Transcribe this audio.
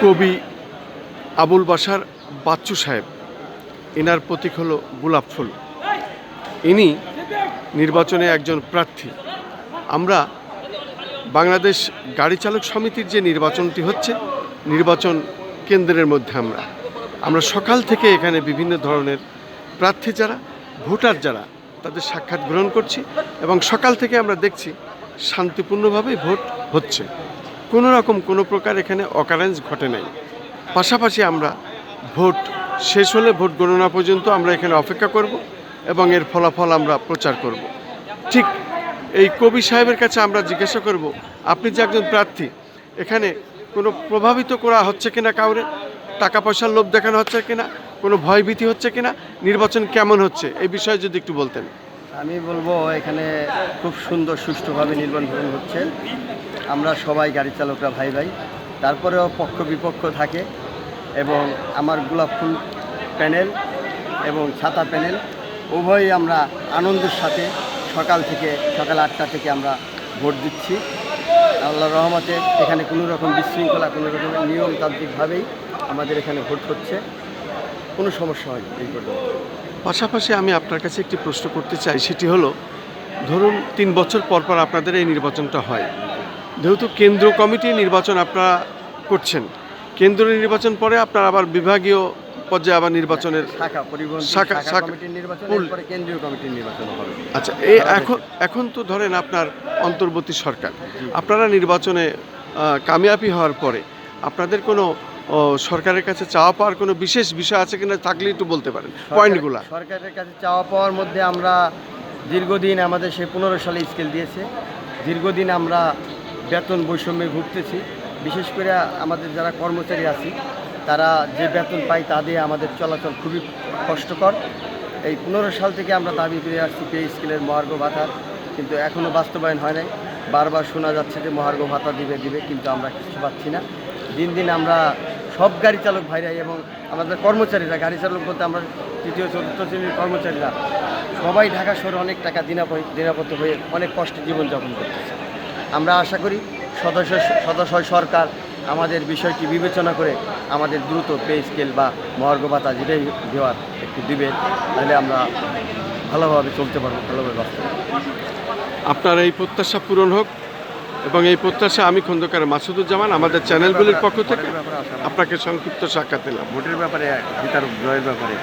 কবি আবুল বাসার বাচ্চু সাহেব এনার প্রতীক হলো গোলাপ ফুল। ইনি নির্বাচনে একজন প্রার্থী। আমরা বাংলাদেশ গাড়ি চালক সমিতির যে নির্বাচনটি হচ্ছে, নির্বাচন কেন্দ্রের মধ্যে আমরা। আমরা সকাল থেকে এখানে বিভিন্ন ধরনের প্রার্থী যারা, ভোটার যারা, তাদের সাক্ষাৎ গ্রহণ করছি এবং সকাল থেকে আমরা দেখছি শান্তিপূর্ণভাবেই ভোট হচ্ছে। কোনো রকম কোনো প্রকার এখানে অকারেন্স ঘটে নাই। পাশাপাশি আমরা ভোট শেষ হলে ভোট গণনা পর্যন্ত আমরা এখানে অপেক্ষা করব এবং এর ফলাফল আমরা প্রচার করব। ঠিক এই কবি সাহেবের কাছে আমরা জিজ্ঞাসা করব, আপনি যে একজন প্রার্থী, এখানে কোনো প্রভাবিত করা হচ্ছে কিনা কাউরে? টাকা পয়সার লোভ দেখানো হচ্ছে কিনা? কোনো ভয়ভীতি হচ্ছে কিনা? নির্বাচন কেমন হচ্ছে? এই বিষয়ে যদি একটু বলতেন। আমি বলব, এখানে খুব সুন্দর সুষ্ঠুভাবে নির্বাচন হচ্ছে। আমরা সবাই গাড়ি চালকরা ভাই ভাই। তারপরেও পক্ষ বিপক্ষ থাকে এবং আমার গোলাপ ফুল প্যানেল এবং ছাতা প্যানেল, উভয়ই আমরা আনন্দের সাথে সকাল থেকে সকাল আটটা থেকে আমরা ভোট দিচ্ছি। আল্লাহ রহমতে এখানে কোনো রকম বিশৃঙ্খলা, কোনো রকমের নিয়মতান্ত্রিকভাবেই আমাদের এখানে ভোট হচ্ছে। কোনো সমস্যা হয়নি এই পর্যন্ত। পাশাপাশি আমি আপনার কাছে একটি প্রশ্ন করতে চাই, সেটি হলো, ধরুন তিন বছর পর পর আপনাদের এই নির্বাচনটা হয়। যেহেতু কেন্দ্র কমিটি নির্বাচন আপনারা করছেন কেন্দ্র নির্বাচন পরে আপনার আবার বিভাগীয় পর্যায়ে আবার নির্বাচনের শাখা পরিবহন শাখা- শাখা শাখা- নির্বাচন পুল। কেন্দ্রীয় কমিটির নির্বাচন হবে। আচ্ছা এই এখন এখন তো ধরেন আপনার অন্তর্বর্তী সরকার। আপনারা নির্বাচনে কামিয়াবি হওয়ার পরে আপনাদের কোনো সরকারের কাছে চাওয়া পাওয়ার কোনো বিশেষ বিষয় আছে কিনা থাকলে একটু বলতে পারেন পয়েন্টগুলো। সরকারের কাছে চাওয়া পাওয়ার মধ্যে আমরা দীর্ঘদিন আমাদের সে পনেরো সালে স্কেল দিয়েছে। দীর্ঘদিন আমরা বেতন বৈষম্যে ভুগতেছি। বিশেষ করে আমাদের যারা কর্মচারী আছি, তারা যে বেতন পাই তা দিয়ে আমাদের চলাচল খুবই কষ্টকর। এই পনেরো সাল থেকে আমরা দাবি করে আসছি পে স্কেলের মহার্ঘ ভাতা, কিন্তু এখনও বাস্তবায়ন হয় নাই। বারবার শোনা যাচ্ছে যে মহার্ঘ ভাতা দিবে দিবে, কিন্তু আমরা কিছু পাচ্ছি না। দিন দিন আমরা সব গাড়ি চালক ভাইরাই এবং আমাদের কর্মচারীরা, গাড়ি চালক বলতে আমরা তৃতীয়, চতুর্থ শ্রেণির কর্মচারীরা, সবাই ঢাকা শহরে অনেক টাকা দিনাপ- দিনাপত্য হয়ে অনেক কষ্টে জীবনযাপন করতেছে। আমরা আশা করি সদস্য সদস্য সরকার আমাদের বিষয়টি বিবেচনা করে আমাদের দ্রুত পে স্কেল বা মহার্ঘ ভাতা যেটাই দেওয়ার একটু দিবে তাহলে আমরা ভালোভাবে চলতে পারব ভালোভাবে বাঁচতে আপনার এই প্রত্যাশা পূরণ হোক এবং এই প্রত্যাশা আমি খন্দকার মাসুদুজ্জামান আমাদের চ্যানেলগুলির পক্ষ থেকে আপনাকে সংক্ষিপ্ত সাক্ষাৎ দিলাম। ভোটের ব্যাপারে জয়ের ব্যাপারে।